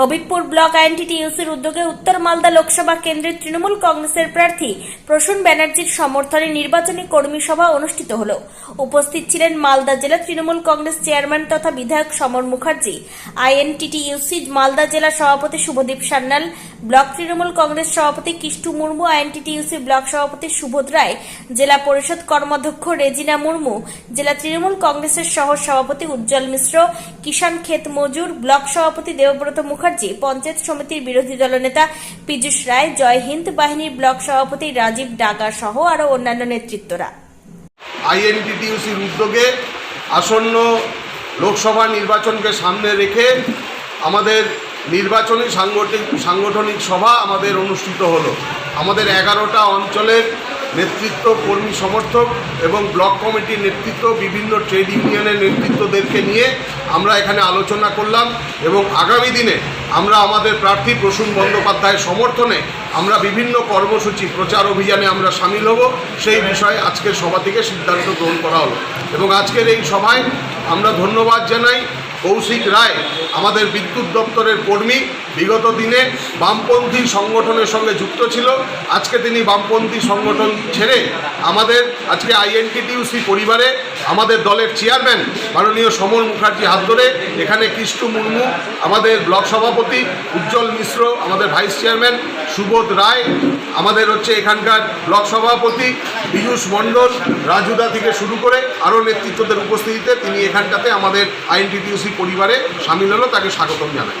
Habibpur block আইএনটিটিইউসির উদ্যোগে উত্তর মালদা লোকসভা কেন্দ্রের তৃণমূল কংগ্রেসের প্রার্থী প্রসূন ব্যানার্জির সমর্থনে নির্বাচনী কর্মী সভা অনুষ্ঠিত হল। উপস্থিত ছিলেন মালদা জেলা তৃণমূল কংগ্রেস চেয়ারম্যান তথা বিধায়ক সমর মুখার্জি আইএনটিটিইউসি মালদা জেলা সভাপতি শুভদীপ সান্যাল, ব্লক তৃণমূল কংগ্রেস সভাপতি কিষ্টু মুর্মু আইএনটিটিইউসি ব্লক সভাপতি সুবোধ রায়, জেলা পরিষদ কর্মাধ্যক্ষ রেজিনা মুর্মু, জেলা তৃণমূল কংগ্রেসের সহ সভাপতি উজ্জ্বল মিশ্র, কিষাণ ক্ষেত মজুর, ব্লক সভাপতি দেবব্রত মুখার্জি পঞ্চায়েত সমিতির বিরোধী দলনেতা পীযূষ রায়, জয় হিন্দ বাহিনীর ব্লক সভাপতি রাজীব ডাগা সহ আরও অন্যান্য নেতৃত্বরা। আইএনটিটিউসির উদ্যোগে আসন্ন লোকসভা নির্বাচনকে সামনে রেখে আমাদের নির্বাচনী সাংগঠনিক সাংগঠনিক সভা আমাদের অনুষ্ঠিত হলো। আমাদের এগারোটা অঞ্চলের নেতৃত্ব, কর্মী সমর্থক এবং ব্লক কমিটির নেতৃত্ব, বিভিন্ন ট্রেড ইউনিয়নের নেতৃত্বদেরকে নিয়ে আমরা এখানে আলোচনা করলাম এবং আগামী দিনে আমরা আমাদের প্রার্থী প্রসূন বন্দ্যোপাধ্যায়ের সমর্থনে আমরা বিভিন্ন কর্মসূচি, প্রচার অভিযানে আমরা সামিল হব। সেই বিষয়ে আজকের সভা থেকে সিদ্ধান্ত গ্রহণ করা হলো। এবং আজকের এই সভায় আমরা ধন্যবাদ জানাই কৌশিক রায়, আমাদের বিদ্যুৎ দপ্তরের কর্মী বিগত দিনে বামপন্থী সংগঠনের সঙ্গে যুক্ত ছিল। আজকে তিনি বামপন্থী সংগঠন ছেড়ে আমাদের, আজকে আইএনটিটিউসি পরিবারে আমাদের দলের চেয়ারম্যান মাননীয় সমর মুখার্জি হাত ধরে এখানে কৃষ্ণ মুর্মু, আমাদের ব্লক সভাপতি উজ্জ্বল মিশ্র, আমাদের ভাইস চেয়ারম্যান সুবোধ রায়, আমাদের হচ্ছে এখানকার ব্লক সভাপতি পীযূষ মণ্ডল, রাজুদা থেকে শুরু করে আরও নেতৃত্বদের উপস্থিতিতে তিনি এখানটাতে আমাদের আইএনটিটিউসি পরিবারে সামিল হলো, তাকে স্বাগতম জানাই।